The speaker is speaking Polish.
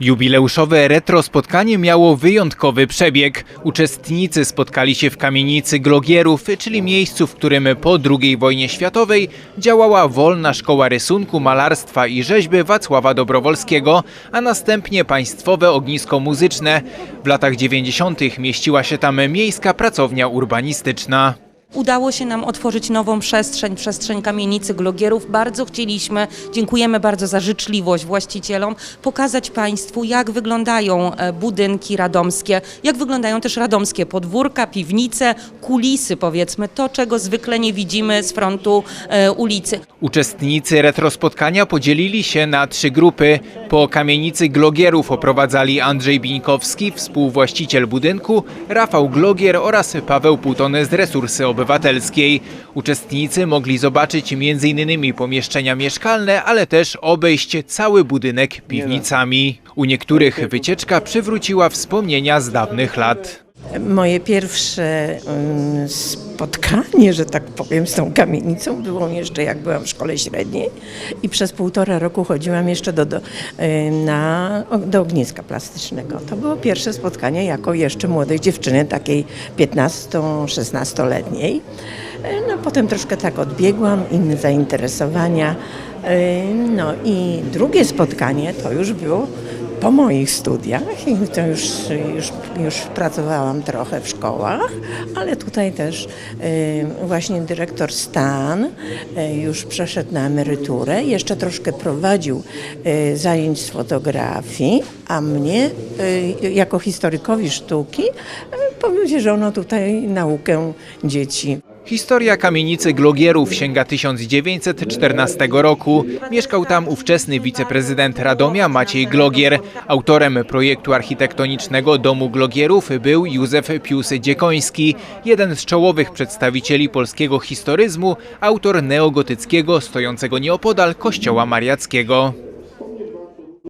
Jubileuszowe retro spotkanie miało wyjątkowy przebieg. Uczestnicy spotkali się w kamienicy Glogierów, czyli miejscu, w którym po II wojnie światowej działała wolna szkoła rysunku, malarstwa i rzeźby Wacława Dobrowolskiego, a następnie państwowe ognisko muzyczne. W latach 90. mieściła się tam miejska pracownia urbanistyczna. Udało się nam otworzyć nową przestrzeń, przestrzeń kamienicy Glogierów. Bardzo chcieliśmy, dziękujemy bardzo za życzliwość właścicielom, pokazać Państwu, jak wyglądają e, budynki radomskie, jak wyglądają też radomskie podwórka, piwnice, kulisy powiedzmy, to czego zwykle nie widzimy z frontu e, ulicy. Uczestnicy retrospotkania podzielili się na trzy grupy. Po kamienicy Glogierów oprowadzali Andrzej Bińkowski, współwłaściciel budynku, Rafał Glogier oraz Paweł Puton z Resursy Obywatelskiej. Uczestnicy mogli zobaczyć m.in. pomieszczenia mieszkalne, ale też obejść cały budynek piwnicami. U niektórych wycieczka przywróciła wspomnienia z dawnych lat. Moje pierwsze mm, spotkanie, że tak powiem, z tą kamienicą było jeszcze jak byłam w szkole średniej i przez półtora roku chodziłam jeszcze do, do, y, na, do ogniska plastycznego. To było pierwsze spotkanie jako jeszcze młodej dziewczyny, takiej 15-16-letniej. Y, No potem troszkę tak odbiegłam, inne zainteresowania. Y, No i drugie spotkanie to już było po moich studiach i to już, już, już pracowałam trochę w szkołach, ale tutaj też y, właśnie dyrektor Stan y, już przeszedł na emeryturę, jeszcze troszkę prowadził y, zajęć z fotografii, a mnie jako historykowi sztuki y, powiedziano tutaj naukę dzieci. Historia kamienicy Glogierów sięga 1914 roku. Mieszkał tam ówczesny wiceprezydent Radomia Maciej Glogier. Autorem projektu architektonicznego Domu Glogierów był Józef Pius-Dziekoński, jeden z czołowych przedstawicieli polskiego historyzmu, autor neogotyckiego stojącego nieopodal kościoła mariackiego.